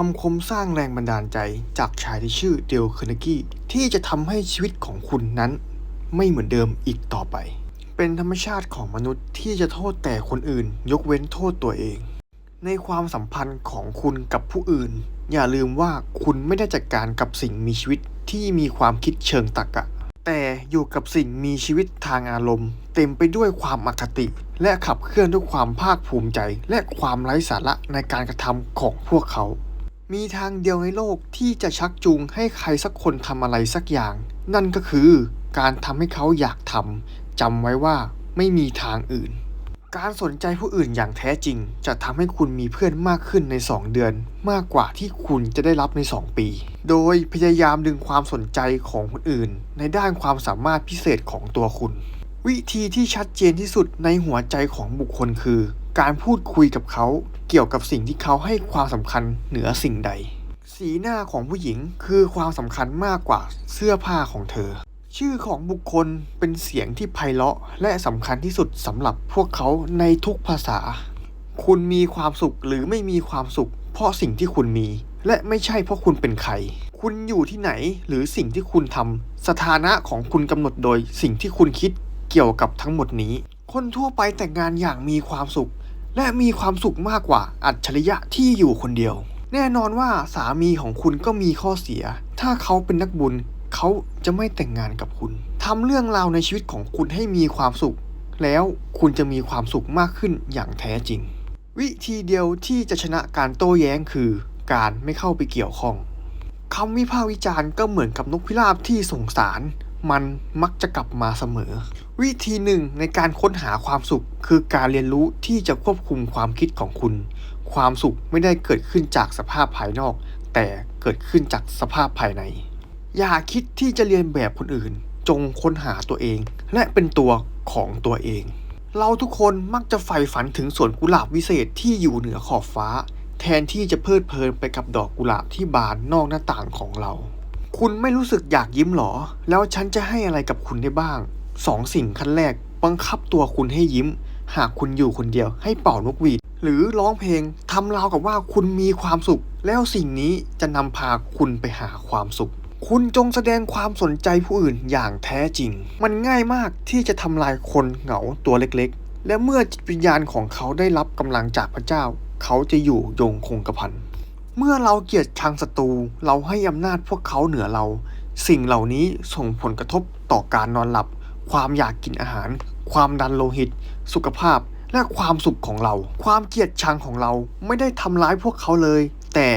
คำคมสร้างแรงบันดาลใจจากชายที่ชื่อเดลคาร์เนกี้ที่จะทำให้ชีวิตของคุณนั้นไม่เหมือนเดิมอีกต่อไป เป็นธรรมชาติของมนุษย์ที่จะโทษแต่คนอื่น ยกเว้นโทษตัวเอง ในความสัมพันธ์ของคุณกับผู้อื่น อย่าลืมว่าคุณไม่ได้จัดการกับสิ่งมีชีวิตที่มีความคิดเชิงตรรกะ แต่อยู่กับสิ่งมีชีวิตทางอารมณ์ เต็มไปด้วยความอคติ และขับเคลื่อนด้วยความภาคภูมิใจ และความไร้สาระในการกระทำของพวกเขา มีทางเดียวในโลกที่จะชักจูงให้ใครสักคนทำอะไรสักอย่าง นั่นก็คือการทำให้เขาอยากทำจำไว้ว่าไม่มีทางอื่น การสนใจผู้อื่นอย่างแท้จริง จะทำให้คุณมีเพื่อนมากขึ้นใน 2 เดือน มากกว่าที่คุณจะได้รับใน 2 ปี โดยพยายามดึงความสนใจของคนอื่น ในด้านความสามารถพิเศษของตัวคุณ วิธีที่ชัดเจนที่สุดในหัวใจของบุคคลคือ การพูดคุยกับเขาเกี่ยวกับสิ่งที่เขาให้ความสำคัญเหนือสิ่งใด สีหน้าของผู้หญิงคือความสำคัญมากกว่าเสื้อผ้าของเธอ ชื่อของบุคคลเป็นเสียงที่ไพเราะและสำคัญที่สุดสำหรับพวกเขาในทุกภาษา คุณมีความสุขหรือไม่มีความสุข เพราะสิ่งที่คุณมี และไม่ใช่เพราะคุณเป็นใคร คุณอยู่ที่ไหนหรือสิ่งที่คุณทำสถานะของคุณกำหนดโดยสิ่งที่คุณคิด กี่ยวกับทั้งหมดนี้ คนทั่วไปแต่งงานอย่างมีความสุข และมีความสุขมากกว่าอัจฉริยะที่อยู่คนเดียว แน่นอนว่าสามีของคุณก็มีข้อเสีย ถ้าเขาเป็นนักบุญเขาจะไม่แต่งงานกับคุณทำเรื่องราวในชีวิตของคุณให้มีความสุข แล้วคุณจะมีความสุขมากขึ้นอย่างแท้จริง วิธีเดียวที่จะชนะการโต้แย้งคือ การไม่เข้าไปเกี่ยวข้องคำวิพากษ์วิจารณ์ก็เหมือนกับนกพิราบที่สงสาร มันมักจะกลับมาเสมอ วิธีหนึ่งในการค้นหาความสุข คือการเรียนรู้ที่จะควบคุมความคิดของคุณ ความสุขไม่ได้เกิดขึ้นจากสภาพภายนอก แต่เกิดขึ้นจากสภาพภายใน อย่าคิดที่จะเรียนแบบคนอื่น จงค้นหาตัวเอง และเป็นตัวของตัวเอง เราทุกคนมักจะใฝ่ฝันถึงสวนกุหลาบวิเศษที่อยู่เหนือขอบฟ้า แทนที่จะเพลิดเพลินไปกับดอกกุหลาบที่บานนอกหน้าต่างของเรา คุณไม่รู้สึกอยากยิ้มหรอ แล้วฉันจะให้อะไรกับคุณได้บ้างสองสิ่งขั้นแรก บังคับตัวคุณให้ยิ้ม หากคุณอยู่คนเดียว ให้เป่านกหวีด หรือร้องเพลงทำราวกับว่าคุณมีความสุข แล้วสิ่งนี้จะนำพาคุณไปหาความสุข คุณจงแสดงความสนใจผู้อื่นอย่างแท้จริง มันง่ายมากที่จะทำลายคนเหงาตัวเล็กๆ และเมื่อจิตวิญญาณของเขาได้รับกำลังจากพระเจ้า เขาจะอยู่ยงคงกระพัน เมื่อเราเกลียดชังศัตรู เราให้อำนาจพวกเขาเหนือเรา สิ่งเหล่านี้ส่งผลกระทบต่อการนอนหลับ ความอยากกินอาหาร ความดันโลหิต สุขภาพ และความสุขของเรา ความเกลียดชังของเราไม่ได้ทำร้ายพวกเขาเลย แต่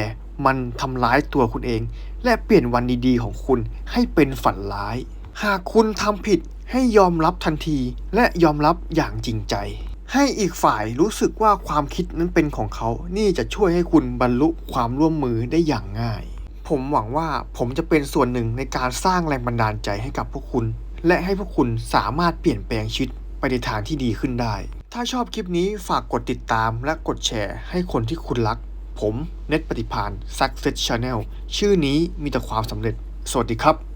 มันทำร้ายตัวคุณเอง และเปลี่ยนวันดีๆของคุณให้เป็นฝันร้าย หากคุณทำผิดให้ยอมรับทันที และยอมรับอย่างจริงใจ ให้อีกฝ่ายรู้สึกว่าความคิดนั้นเป็นของเขา นี่จะช่วยให้คุณบรรลุความร่วมมือได้อย่างง่าย ผมหวังว่าผมจะเป็นส่วนหนึ่งในการสร้างแรงบันดาลใจให้กับพวกคุณ และให้พวกคุณสามารถเปลี่ยนแปลงชีวิตไปในทางที่ดีขึ้นได้ ถ้าชอบคลิปนี้ฝากกดติดตามและกดแชร์ให้คนที่คุณรัก ผมเน็ตปฏิพาน Success Channel ชื่อนี้มีแต่ความสำเร็จ สวัสดีครับ